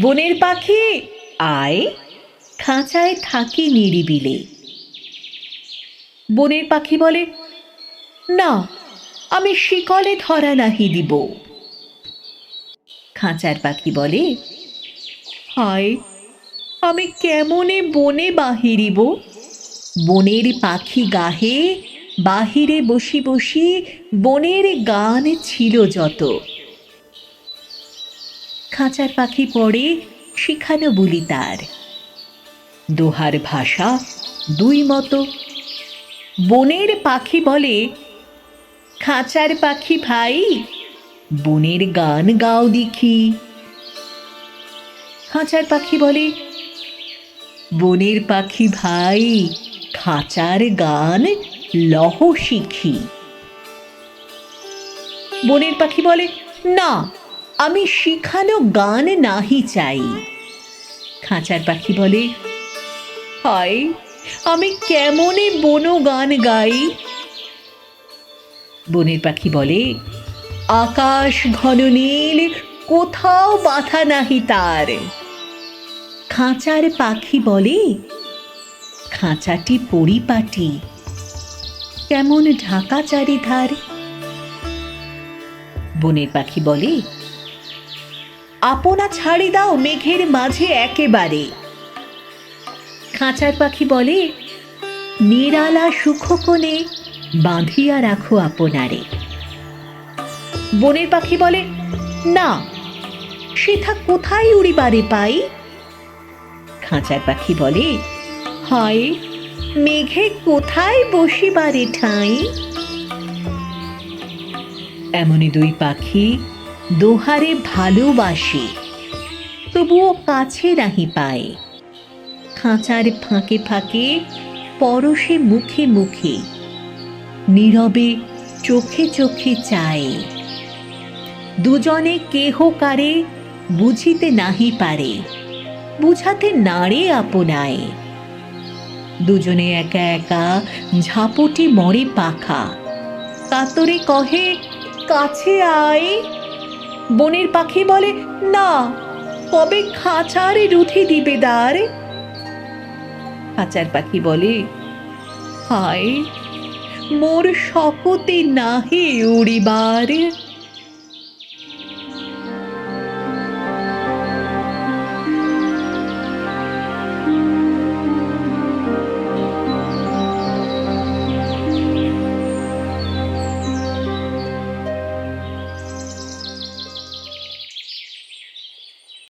বনের পাখি আয়, খাঁচায় থাকি নিরিবিলে। বনের পাখি বলে, না, আমি শিকলে ধরা নাহি দিব। খাঁচার পাখি বলে, হায়, আমি কেমনে বনে বাহিরিব? বনের পাখি গাহে বাহিরে বসি বসি বনের গান ছিল যত। খাঁচার পাখি পড়ে শিখানো বলি তার। দোহার ভাষা দুই মতো। বনের পাখি বলে, খাঁচার পাখি ভাই, বনের গান গাও দেখি। খাঁচার পাখি বলে, বনের পাখি ভাই, খাঁচার গান লহ শিখি। বনের পাখি বলে, না আমি শিখানো গান নাহি চাই। খাঁচার পাখি বলে, হায়, আমি কেমনে বনো গান গাই? বনের পাখি বলে, আকাশ ঘন নীল, কোথাও বাধা নাহি তার। খাঁচার পাখি বলে, খাঁচাটি পরিপাটি, কেমন ঢাকা চারিধার বনের পাখি বলে আপনা ছাড়ি দাও মেঘের মাঝে একেবারে। খাঁচার পাখি বলে, নিরালা সুখকোণে বাঁধিয়া রাখো আপনারে। বনের পাখি বলে, না, সেথা কোথায় উড়িবারে পাই? খাঁচার পাখি বলে, হয়, মেঘে কোথায় বসিবারে ঠাঁই? এমনই দুই পাখি দোহারে ভালোবাসে, তবুও কাছে নাহি পায়। খাঁচার ফাঁকে ফাঁকে, পরশে মুখে মুখে, নীরবে চোখে চোখে চায়। দুজনে কেহ কারে বুঝিতে নাহি পারে, বুঝাতে নাড়ে আপনায়। দুজনে একা একা ঝাপটি মরে পাখা, কাতরে কহে, কাছে আয়। বনের পাখি বলে, না, কবে খাঁচারে রুথি দিবে দ্বার খাঁচার পাখি বলে, হায়, মোর শকতে নাহে উড়িবার।